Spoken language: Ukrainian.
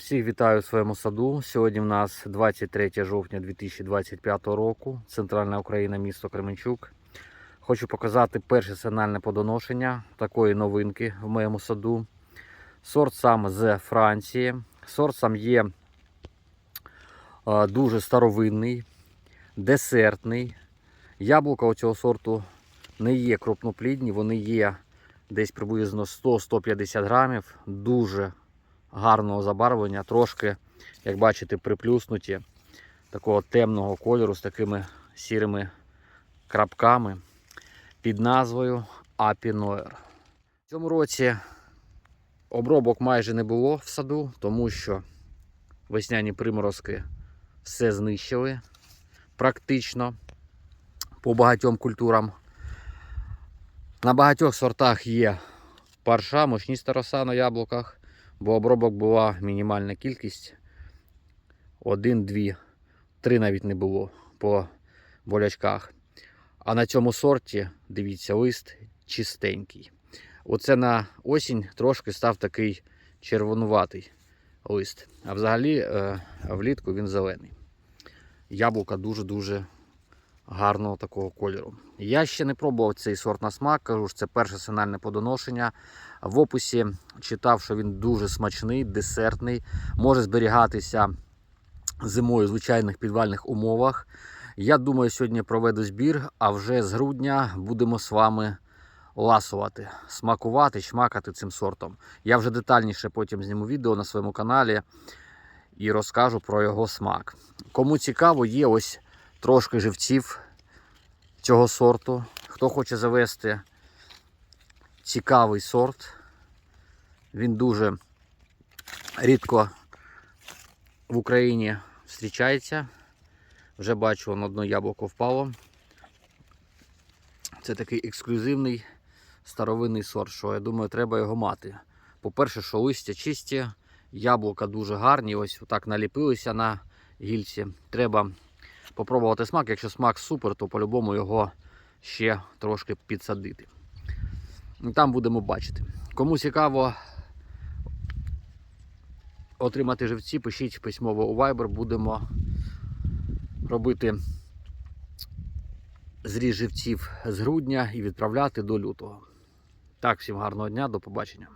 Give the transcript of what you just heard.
Всіх вітаю у своєму саду. Сьогодні в нас 23 жовтня 2025 року, Центральна Україна, місто Кременчук. Хочу показати перше сигнальне подоношення такої новинки в моєму саду. Сорт сам з Франції. Сорт сам є е, дуже старовинний, десертний. Яблука у цього сорту не є крупноплідні, вони є десь приблизно 100-150 грамів. Дуже гарного забарвлення, трошки, як бачите, приплюснуті такого темного кольору з такими сірими крапками під назвою Апінойр. В цьому році обробок майже не було в саду, тому що весняні приморозки все знищили практично по багатьом культурам. На багатьох сортах є парша, мощніста роса на яблуках бо обробок була мінімальна кількість. Один, дві, три навіть не було по болячках. А на цьому сорті, дивіться, лист чистенький. Оце на осінь трошки став такий червонуватий лист. А взагалі е, влітку він зелений. Яблука дуже-дуже гарного такого кольору. Я ще не пробував цей сорт на смак, кажу що це перше сигнальне подоношення. В описі читав, що він дуже смачний, десертний, може зберігатися зимою в звичайних підвальних умовах. Я думаю, сьогодні проведу збір, а вже з грудня будемо з вами ласувати, смакувати, шмакати цим сортом. Я вже детальніше потім зніму відео на своєму каналі і розкажу про його смак. Кому цікаво, є ось трошки живців цього сорту. Хто хоче завести цікавий сорт, він дуже рідко в Україні зустрічається. Вже бачу, на одно яблуко впало. Це такий ексклюзивний старовинний сорт, що я думаю, треба його мати. По-перше, що листя чисті, яблука дуже гарні, ось так наліпилися на гільці. Треба попробувати смак. Якщо смак супер, то по-любому його ще трошки підсадити. Там будемо бачити. Кому цікаво отримати живці, пишіть письмово у Viber, будемо робити зріз живців з грудня і відправляти до лютого. Так, всім гарного дня, до побачення.